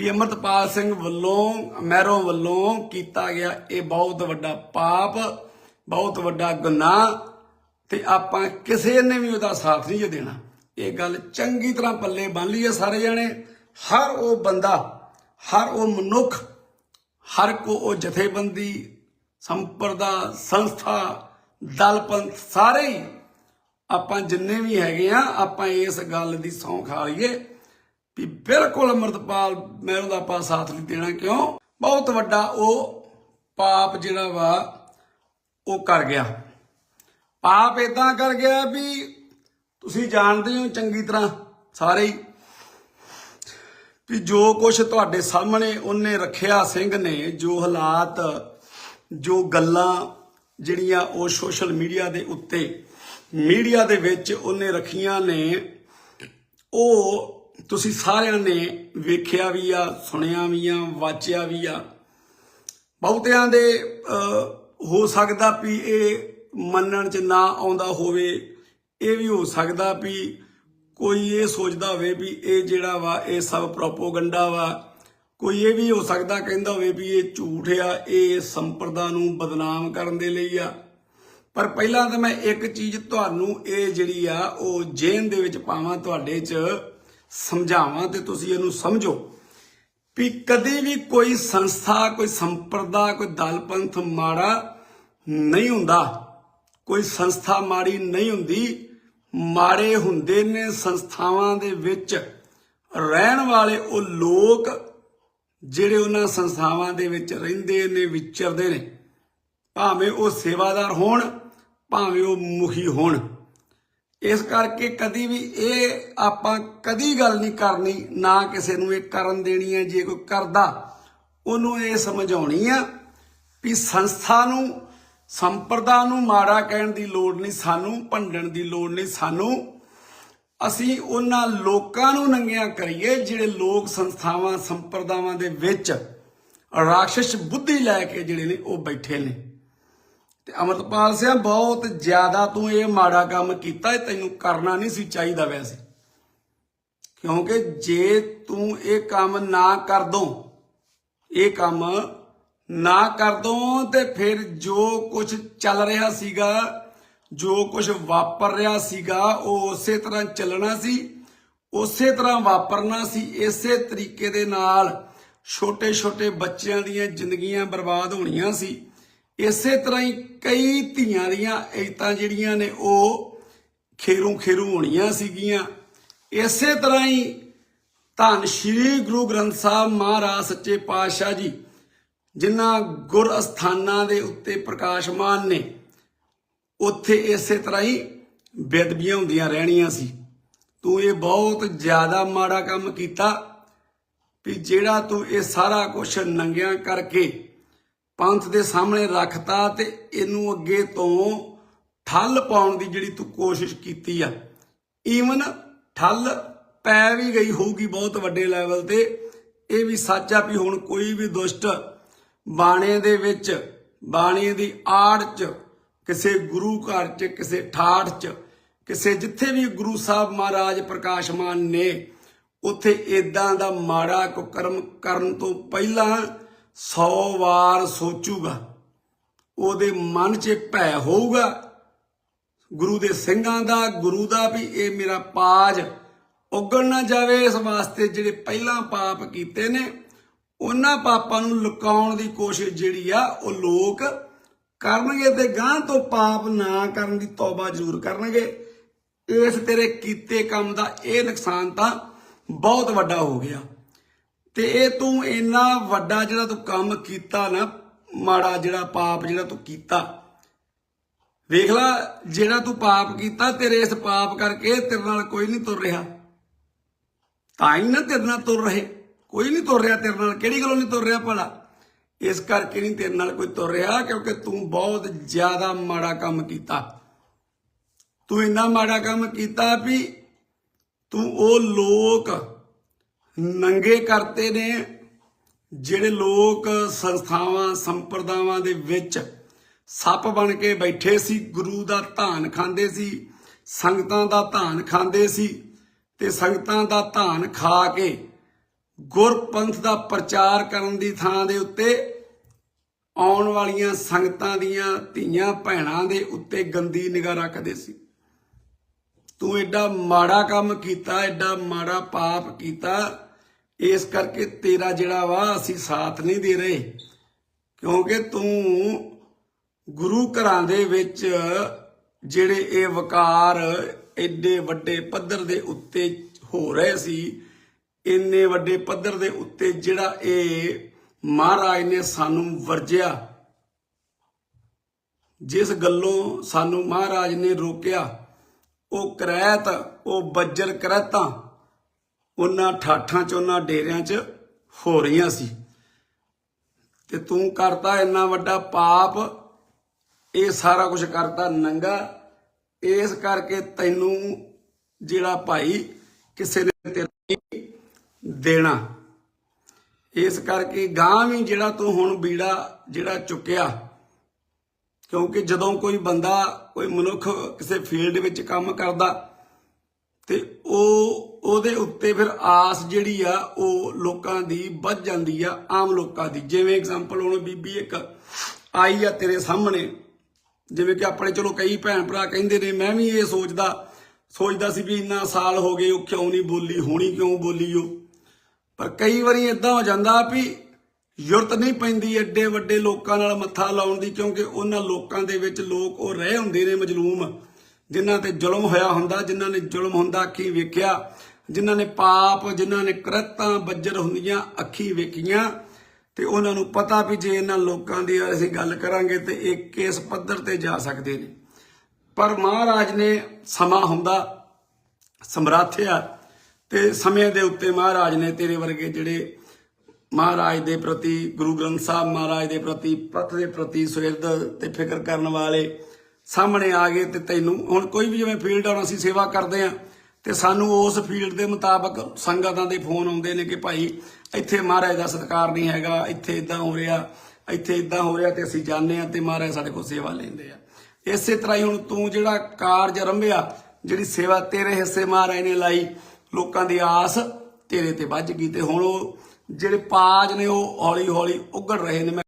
ਵੀ ਅਮਰਤਪਾਲ ਸਿੰਘ ਵੱਲੋਂ ਮਹਿਰੋਂ ਵੱਲੋਂ ਕੀਤਾ ਗਿਆ ਇਹ ਬਹੁਤ ਵੱਡਾ ਪਾਪ, ਬਹੁਤ ਵੱਡਾ ਗੁਨਾਹ ਤੇ ਆਪਾਂ ਕਿਸੇ ਨੇ ਵੀ ਉਹਦਾ ਸਾਥ ਨਹੀਂ ਜੇ ਦੇਣਾ। ਇਹ ਗੱਲ ਚੰਗੀ ਤਰ੍ਹਾਂ ਪੱਲੇ ਬੰਨ ਲਈਏ ਸਾਰੇ ਜਣੇ। ਹਰ ਉਹ ਬੰਦਾ, ਹਰ ਉਹ ਮਨੁੱਖ, ਹਰ ਕੋ ਉਹ ਜਥੇਬੰਦੀ, ਸੰਪਰਦਾ, ਸੰਸਥਾ ਦਲ ਪੰਥ ਸਾਰੇ ਹੀ ਆਪਾਂ ਜਿੰਨੇ ਵੀ ਹੈਗੇ ਆ, ਆਪਾਂ ਇਸ ਗੱਲ ਦੀ ਸੌਂ ਖਾ ਲਈਏ ਵੀ ਬਿਲਕੁਲ ਅਮਰਤਪਾਲ, ਮੈਂ ਉਹਦਾ ਆਪਾਂ ਸਾਥ ਨਹੀਂ ਦੇਣਾ ਕਿਉਂ? ਬਹੁਤ ਵੱਡਾ ਉਹ ਪਾਪ ਜਿਹੜਾ ਵਾ, ਉਹ ਕਰ ਗਿਆ। ਪਾਪ ਇਦਾਂ ਕਰ ਗਿਆ ਵੀ ਤੁਸੀਂ ਜਾਣਦੇ ਹੋ ਚੰਗੀ ਤਰ੍ਹਾਂ ਸਾਰੇ ਹੀ ਵੀ ਜੋ ਕੁਝ ਤੁਹਾਡੇ ਸਾਹਮਣੇ ਉਹਨੇ ਰੱਖਿਆ ਸਿੰਘ ਨੇ, ਜੋ ਹਾਲਾਤ, ਜੋ ਗੱਲਾਂ ਜਿਹੜੀਆਂ ਉਹ ਸੋਸ਼ਲ ਮੀਡੀਆ ਦੇ ਉੱਤੇ, ਮੀਡੀਆ ਦੇ ਵਿੱਚ ਉਹਨੇ ਰੱਖੀਆਂ ਨੇ, ਉਹ ਤੁਸੀਂ ਸਾਰਿਆਂ ਨੇ ਵੇਖਿਆ ਵੀ ਆ, ਸੁਣਿਆ ਵੀ ਆ, ਵਾਚਿਆ ਵੀ ਆ। ਬਹੁਤਿਆਂ ਦੇ ਹੋ ਸਕਦਾ ਵੀ ਇਹ ਮੰਨਣ ਚ ਨਾ ਆਉਂਦਾ ਹੋਵੇ, ਇਹ ਵੀ ਹੋ ਸਕਦਾ ਵੀ ਕੋਈ ਇਹ ਸੋਚਦਾ ਹੋਵੇ ਵੀ ਇਹ ਜਿਹੜਾ ਵਾ, ਇਹ ਸਭ ਪ੍ਰੋਪੋਗੰਡਾ ਵਾ। ਕੋਈ ਇਹ ਵੀ ਹੋ ਸਕਦਾ, ਕਹਿੰਦਾ ਹੋਵੇ ਵੀ ਇਹ ਝੂਠ ਆ, ਇਹ ਸੰਪਰਦਾ ਨੂੰ ਬਦਨਾਮ ਕਰਨ ਦੇ ਲਈ ਆ। ਪਰ ਪਹਿਲਾਂ ਤਾਂ ਮੈਂ ਇੱਕ ਚੀਜ਼ ਤੁਹਾਨੂੰ ਇਹ ਜਿਹੜੀ ਆ, ਉਹ ਜੇਨ ਦੇ ਵਿੱਚ ਪਾਵਾਂ ਤੁਹਾਡੇ 'ਚ। ਸਮਝਾਵਾਂ ਤੇ ਤੁਸੀਂ ਇਹਨੂੰ ਸਮਝੋ ਵੀ ਕਦੇ ਵੀ ਕੋਈ ਸੰਸਥਾ, ਕੋਈ ਸੰਪਰਦਾ, ਕੋਈ ਦਲ ਪੰਥ ਮਾੜਾ ਨਹੀਂ ਹੁੰਦਾ। ਕੋਈ ਸੰਸਥਾ ਮਾੜੀ ਨਹੀਂ ਹੁੰਦੀ। ਮਾੜੇ ਹੁੰਦੇ ਨੇ ਸੰਸਥਾਵਾਂ ਦੇ ਵਿੱਚ। ਰਹਿਣ ਵਾਲੇ ਉਹ ਲੋਕ ਜਿਹੜੇ ਉਹਨਾਂ ਸੰਸਥਾਵਾਂ ਦੇ ਵਿੱਚ ਰਹਿੰਦੇ ਨੇ, ਵਿਚਰਦੇ ਨੇ। ਭਾਵੇਂ ਉਹ ਸੇਵਾਦਾਰ ਹੋਣ, ਭਾਵੇਂ ਉਹ ਮੁਖੀ ਹੋਣ। ਇਸ ਕਰਕੇ ਕਦੀ ਵੀ ਇਹ ਆਪਾਂ ਕਦੀ ਗੱਲ ਨਹੀਂ ਕਰਨੀ, ਨਾ ਕਿਸੇ ਨੂੰ ਇਹ ਕਰਨ ਦੇਣੀ ਹੈ, ਜੇ ਕੋਈ ਕਰਦਾ, ਉਹਨੂੰ ਇਹ ਸਮਝਾਉਣੀ ਆ ਵੀ ਸੰਸਥਾ ਨੂੰ, ਸੰਪਰਦਾ ਨੂੰ ਮਾੜਾ ਕਹਿਣ ਦੀ ਲੋੜ ਨਹੀਂ, ਸਾਨੂੰ ਭੰਡਣ ਦੀ ਲੋੜ ਨਹੀਂ, ਸਾਨੂੰ ਅਸੀਂ ਉਹਨਾਂ ਲੋਕਾਂ ਨੂੰ ਨੰਗਿਆ ਕਰੀਏ ਜਿਹੜੇ ਲੋਕ ਸੰਸਥਾਵਾਂ, ਸੰਪਰਦਾਵਾਂ ਦੇ ਵਿੱਚ ਰਾਖਸ਼ ਬੁੱਧੀ ਲੈ ਕੇ ਜਿਹੜੇ ਨੇ ਉਹ ਬੈਠੇ ਨੇ। ਤੇ ਅਮਰਪਾਲ ਸਿੰਘ ਬਹੁਤ ਜ਼ਿਆਦਾ ਤੂੰ ਇਹ ਮਾੜਾ ਕੰਮ ਕੀਤਾ ਇਹ ਤੈਨੂੰ ਕਰਨਾ ਨਹੀਂ ਸੀ ਚਾਹੀਦਾ ਵੈਸੇ। ਕਿਉਂਕਿ ਜੇ ਤੂੰ ਇਹ ਕੰਮ ਨਾ ਕਰ ਦੋ, ਇਹ ਕੰਮ ਨਾ ਕਰ ਤੇ ਫਿਰ ਜੋ ਕੁਝ ਚੱਲ ਰਿਹਾ ਸੀਗਾ, ਜੋ ਕੁਝ ਵਾਪਰ ਰਿਹਾ ਸੀਗਾ, ਉਹ ਉਸੇ ਤਰ੍ਹਾਂ ਚੱਲਣਾ ਸੀ, ਉਸੇ ਤਰ੍ਹਾਂ ਵਾਪਰਨਾ ਸੀ, ਇਸੇ ਤਰੀਕੇ ਦੇ ਨਾਲ ਛੋਟੇ ਛੋਟੇ ਬੱਚਿਆਂ ਦੀਆਂ ਜ਼ਿੰਦਗੀਆਂ ਬਰਬਾਦ ਹੋਣੀਆਂ ਸੀ। ਇਸੇ ਤਰ੍ਹਾਂ ਹੀ ਕਈ ਧੀਆਂ ਦੀਆਂ ਇਤਾਂ ਜਿਹੜੀਆਂ ਨੇ ਉਹ ਖੇਰੂ ਖੇਰੂ ਹੋਣੀਆਂ ਸੀਗੀਆਂ। ਇਸੇ ਤਰ੍ਹਾਂ ਹੀ ਧੰਨ ਸ਼੍ਰੀ ਗੁਰੂ ਗ੍ਰੰਥ ਸਾਹਿਬ ਮਹਾਰਾਜ ਸੱਚੇ ਪਾਤਸ਼ਾਹ ਜੀ, ਜਿਨ੍ਹਾਂ ਗੁਰ ਅਸਥਾਨਾਂ ਦੇ ਉੱਤੇ ਪ੍ਰਕਾਸ਼ਮਾਨ ਨੇ, ਉੱਥੇ ਇਸੇ ਤਰ੍ਹਾਂ ਹੀ ਬੇਦਬੀਆਂ ਹੁੰਦੀਆਂ ਰਹਿਣੀਆਂ ਸੀ। ਤੂੰ ਇਹ ਬਹੁਤ ਜ਼ਿਆਦਾ ਮਾੜਾ ਕੰਮ ਕੀਤਾ ਵੀ ਜਿਹੜਾ ਤੂੰ ਇਹ ਸਾਰਾ ਕੁਝ ਨੰਗਿਆਂ ਕਰਕੇ ਪੰਥ ਦੇ ਸਾਹਮਣੇ ਰੱਖਤਾ ਤੇ ਇਹਨੂੰ ਅੱਗੇ ਤੋਂ ਠੱਲ ਪਾਉਣ ਦੀ ਜਿਹੜੀ ਤੂੰ ਕੋਸ਼ਿਸ਼ ਕੀਤੀ ਆ। ਈਵਨ ਠੱਲ ਪੈ ਵੀ ਗਈ ਹੋਊਗੀ ਬਹੁਤ ਵੱਡੇ ਲੈਵਲ ਤੇ। ਇਹ ਵੀ ਸੱਚ ਆ ਵੀ ਹੁਣ ਕੋਈ ਵੀ ਦੁਸ਼ਟ ਬਾਣੇ ਦੇ ਵਿੱਚ, ਬਾਣੀ ਦੀ ਆੜ ਚ, ਕਿਸੇ ਗੁਰੂ ਘਰ ਚ, ਕਿਸੇ ਠਾਠ ਚ, ਕਿਸੇ ਜਿੱਥੇ ਵੀ ਗੁਰੂ ਸਾਹਿਬ ਮਹਾਰਾਜ ਪ੍ਰਕਾਸ਼ਮਾਨ ਨੇ, ਉੱਥੇ ਇਦਾਂ ਦਾ ਮਾੜਾ ਕੁਕਰਮ ਕਰਨ ਤੋਂ ਪਹਿਲਾਂ 100 ਵਾਰ ਸੋਚੂਗਾ, ਉਹਦੇ ਮਨ 'ਚ ਭੈ ਹੋਊਗਾ। ਗੁਰੂ ਦੇ ਸਿੰਘਾਂ ਦਾ, ਗੁਰੂ ਦਾ ਵੀ ਇਹ ਮੇਰਾ ਪਾਜ ਉਗਣ ਨਾ ਜਾਵੇ, ਇਸ ਵਾਸਤੇ ਜਿਹੜੇ ਪਹਿਲਾਂ ਪਾਪ ਕੀਤੇ ਨੇ, ਉਹਨਾਂ ਪਾਪਾਂ ਨੂੰ ਲੁਕਾਉਣ ਦੀ ਕੋਸ਼ਿਸ਼ ਜਿਹੜੀ ਆ, ਉਹ ਲੋਕ ਕਰਨਗੇ ਤੇ ਗਾਂ ਤੋਂ ਪਾਪ ਨਾ ਕਰਨ ਦੀ ਤੌਬਾ ਜ਼ਰੂਰ ਕਰਨਗੇ। ਇਸ ਤੇਰੇ ਕੀਤੇ ਕੰਮ ਦਾ ਇਹ ਨੁਕਸਾਨ ਤਾਂ ਬਹੁਤ ਵੱਡਾ ਹੋ ਗਿਆ। ਤੇ ਇਹ ਤੂੰ ਇੰਨਾ ਵੱਡਾ ਜਿਹੜਾ ਤੂੰ ਕੰਮ ਕੀਤਾ ਨਾ, ਮਾੜਾ ਜਿਹੜਾ ਪਾਪ ਜਿਹੜਾ ਤੂੰ ਕੀਤਾ। ਵੇਖ ਲੈ, ਜਿਹੜਾ ਤੂੰ ਪਾਪ ਕੀਤਾ, ਤੇਰੇ ਇਸ ਪਾਪ ਕਰਕੇ ਤੇਰੇ ਨਾਲ ਕੋਈ ਨਹੀਂ ਤੁਰ ਰਿਹਾ। ਤਾਂ ਹੀ ਨਾ ਤੇਰੇ ਨਾਲ ਤੁਰ ਰਹੇ। ਕੋਈ ਨਹੀਂ ਤੁਰ ਰਿਹਾ ਤੇਰੇ ਨਾਲ, ਕਿਹੜੀ ਗੱਲੋਂ ਨਹੀਂ ਤੁਰ ਰਿਹਾ ਭਲਾ? ਇਸ ਕਰਕੇ ਨਹੀਂ ਤੇਰੇ ਨਾਲ ਕੋਈ ਤੁਰ ਰਿਹਾ, ਕਿਉਂਕਿ ਤੂੰ ਬਹੁਤ ਜ਼ਿਆਦਾ ਮਾੜਾ ਕੰਮ ਕੀਤਾ। ਤੂੰ ਇੰਨਾ ਮਾੜਾ ਕੰਮ ਕੀਤਾ ਵੀ ਤੂੰ ਉਹ ਲੋਕ ਨੰਗੇ ਕਰਤੇ ਨੇ, ਜਿਹੜੇ ਲੋਕ ਸੰਸਥਾਵਾਂ, ਸੰਪਰਦਾਵਾਂ ਦੇ ਵਿੱਚ ਸੱਪ ਬਣ ਕੇ ਬੈਠੇ ਸੀ, ਗੁਰੂ ਦਾ ਧਾਨ ਖਾਂਦੇ ਸੀ, ਸੰਗਤਾਂ ਦਾ ਧਾਨ ਖਾਂਦੇ ਸੀ ਤੇ ਸੰਗਤਾਂ ਦਾ ਧਾਨ ਖਾ ਕੇ ਗੁਰਪੰਥ ਦਾ ਪ੍ਰਚਾਰ ਕਰਨ ਦੀ ਥਾਂ ਦੇ ਉੱਤੇ ਆਉਣ ਵਾਲੀਆਂ ਸੰਗਤਾਂ ਦੀਆਂ ਧੀਆਂ ਭੈਣਾਂ ਦੇ ਉੱਤੇ ਗੰਦੀ ਨਿਗਾਹ ਰੱਖਦੇ ਸੀ। ਤੂੰ ਐਡਾ ਮਾੜਾ ਕੰਮ ਕੀਤਾ ਐਡਾ ਮਾੜਾ ਪਾਪ ਕੀਤਾ, ਇਸ ਕਰਕੇ ਤੇਰਾ ਜਿਹੜਾ ਵਾ ਅਸੀਂ ਸਾਥ ਨਹੀਂ ਦੇ ਰਹੇ। ਕਿਉਂਕਿ ਤੂੰ ਗੁਰੂ ਘਰਾਂ ਦੇ ਵਿੱਚ ਜਿਹੜੇ ਇਹ ਵਕਾਰ ਐਡੇ ਵੱਡੇ ਪੱਧਰ ਦੇ ਉੱਤੇ ਹੋ ਰਹੇ ਸੀ, ਇੰਨੇ ਵੱਡੇ ਪੱਧਰ ਦੇ ਉੱਤੇ ਜਿਹੜਾ ਇਹ ਮਹਾਰਾਜ ਨੇ ਸਾਨੂੰ ਵਰਜਿਆ, ਜਿਸ ਗੱਲੋਂ ਸਾਨੂੰ ਮਹਾਰਾਜ ਨੇ ਰੋਕਿਆ ਉਹ ਕਰੈਤ, ਉਹ ਬੱਜਰ ਕਰੈਤਾਂ, ਉਹਨਾਂ ਠਾਠਾਂ ਚ, ਉਹਨਾਂ ਡੇਰਿਆਂ ਚ ਹੋ ਰਹੀਆਂ ਸੀ। ਤੇ ਤੂੰ ਕਰਤਾ ਇੰਨਾ ਵੱਡਾ ਪਾਪ, ਇਹ ਸਾਰਾ ਕੁਝ ਕਰਤਾ ਨੰਗਾ, ਇਸ ਕਰਕੇ ਤੈਨੂੰ ਜਿਹੜਾ ਭਾਈ ਕਿਸੇ ਨੇ ਤੇਰਾ ਦੇਣਾ। ਇਸ ਕਰਕੇ ਗਾਂ ਵੀ ਜਿਹੜਾ ਤੂੰ ਹੁਣ ਬੀੜਾ ਜਿਹੜਾ ਚੁੱਕਿਆ ਕਿਉਂਕਿ ਜਦੋਂ ਕੋਈ ਬੰਦਾ ਕੋਈ ਮਨੁੱਖ ਕਿਸੇ ਫੀਲਡ ਵਿੱਚ ਕੰਮ ਕਰਦਾ ਤੇ ਉਹ, ਉਹਦੇ ਉੱਤੇ ਫਿਰ ਆਸ ਜਿਹੜੀ ਆ, ਉਹ ਲੋਕਾਂ ਦੀ ਵੱਧ ਜਾਂਦੀ ਆ, ਆਮ ਲੋਕਾਂ ਦੀ। ਜਿਵੇਂ ਐਗਜ਼ਾਮਪਲ ਹੁਣ ਬੀਬੀ ਇੱਕ ਆਈ ਆ ਤੇਰੇ ਸਾਹਮਣੇ। ਜਿਵੇਂ ਕਿ ਆਪਣੇ ਚਲੋ ਕਈ ਭੈਣ ਭਰਾ ਕਹਿੰਦੇ ਨੇ, ਮੈਂ ਵੀ ਇਹ ਸੋਚਦਾ ਸੋਚਦਾ ਸੀ ਵੀ ਇੰਨਾ ਸਾਲ ਹੋ ਗਏ, ਉਹ ਕਿਉਂ ਨਹੀਂ ਬੋਲੀ, ਹੋਣੀ ਕਿਉਂ ਬੋਲੀ ਉਹ? ਪਰ ਕਈ ਵਾਰੀ ਇਦਾਂ ਹੋ ਜਾਂਦਾ ਵੀ ਜ਼ਰੂਰਤ ਨਹੀਂ ਪੈਂਦੀ ਐਡੇ ਵੱਡੇ ਲੋਕਾਂ ਨਾਲ ਮੱਥਾ ਲਾਉਣ ਦੀ, ਕਿਉਂਕਿ ਉਹਨਾਂ ਲੋਕਾਂ ਦੇ ਵਿੱਚ ਲੋਕ ਉਹ ਰਹਿ ਹੁੰਦੇ ਨੇ ਮਜਲੂਮ, ਜਿਨ੍ਹਾਂ ਤੇ ਜ਼ੁਲਮ ਹੋਇਆ ਹੁੰਦਾ, ਜਿਨ੍ਹਾਂ ਨੇ ਜ਼ੁਲਮ ਹੁੰਦਾ ਅੱਖੀ ਵੇਖਿਆ, ਜਿਨ੍ਹਾਂ ਨੇ ਪਾਪ, ਜਿਨ੍ਹਾਂ ਨੇ ਕਰਤਾਂ ਬੱਜਰ ਹੁੰਦੀਆਂ ਅੱਖੀ ਵੇਖੀਆਂ, ਤੇ ਉਹਨਾਂ ਨੂੰ ਪਤਾ ਵੀ ਜੇ ਇਹਨਾਂ ਲੋਕਾਂ ਦੀ ਅਸੀਂ ਗੱਲ ਕਰਾਂਗੇ ਤੇ ਇਹ ਕਿਸ ਪੱਧਰ ਤੇ ਜਾ ਸਕਦੇ ਨੇ। ਪਰ ਮਹਾਰਾਜ ਨੇ ਸਮਾਂ ਹੁੰਦਾ ਸਮਰੱਥ ਆ ਤੇ ਸਮੇਂ ਦੇ ਉੱਤੇ ਮਹਾਰਾਜ ਨੇ ਤੇਰੇ ਵਰਗੇ ਜਿਹੜੇ ਮਹਾਰਾਜ ਦੇ ਪ੍ਰਤੀ, ਗੁਰੂ ਗ੍ਰੰਥ ਸਾਹਿਬ ਮਹਾਰਾਜ ਦੇ ਪ੍ਰਤੀ ਪੱਥ ਦੇ ਪ੍ਰਤੀ ਸੁਹਿਰਦ ਤੇ ਫਿਕਰ ਕਰਨ ਵਾਲੇ ਸਾਹਮਣੇ ਆ ਗਏ ਤੇ ਤੈਨੂੰ, ਹੁਣ ਕੋਈ ਵੀ ਜਿਵੇਂ ਫੀਲਡ ਆਉਣ ਅਸੀਂ ਸੇਵਾ ਕਰਦੇ ਆ ਤੇ ਸਾਨੂੰ ਉਸ ਫੀਲਡ ਦੇ ਮੁਤਾਬਕ ਸੰਗਤਾਂ ਦੇ ਫੋਨ ਆਉਂਦੇ ਨੇ ਕਿ ਭਾਈ ਇੱਥੇ ਮਹਾਰਾਜ ਦਾ ਸਤਿਕਾਰ ਨਹੀਂ ਹੈਗਾ, ਇੱਥੇ ਇਦਾਂ ਹੋ ਰਿਹਾ, ਇੱਥੇ ਇਦਾਂ ਹੋ ਰਿਹਾ ਤੇ ਅਸੀਂ ਜਾਂਦੇ ਆ ਤੇ ਮਹਾਰਾਜ ਸਾਡੇ ਕੋਲ ਸੇਵਾ ਲੈਂਦੇ ਆ। ਇਸੇ ਤਰ੍ਹਾਂ ਹੀ ਹੁਣ ਤੂੰ ਜਿਹੜਾ ਕਾਰਜ ਰੰਭਿਆ, ਜਿਹੜੀ ਸੇਵਾ ਤੇਰੇ ਹਿੱਸੇ ਮਹਾਰਾਜ ਨੇ ਲਾਈ, ਲੋਕਾਂ ਦੀ ਆਸ ਤੇਰੇ ਤੇ ਵੱਜ ਗਈ ਤੇ ਹੁਣ ਉਹ ਜਿਹੜੇ ਪਾਜ ਨੇ ਉਹ ਹੌਲੀ ਹੌਲੀ ਉਗੜ ਰਹੇ ਨੇ। ਮੈਂ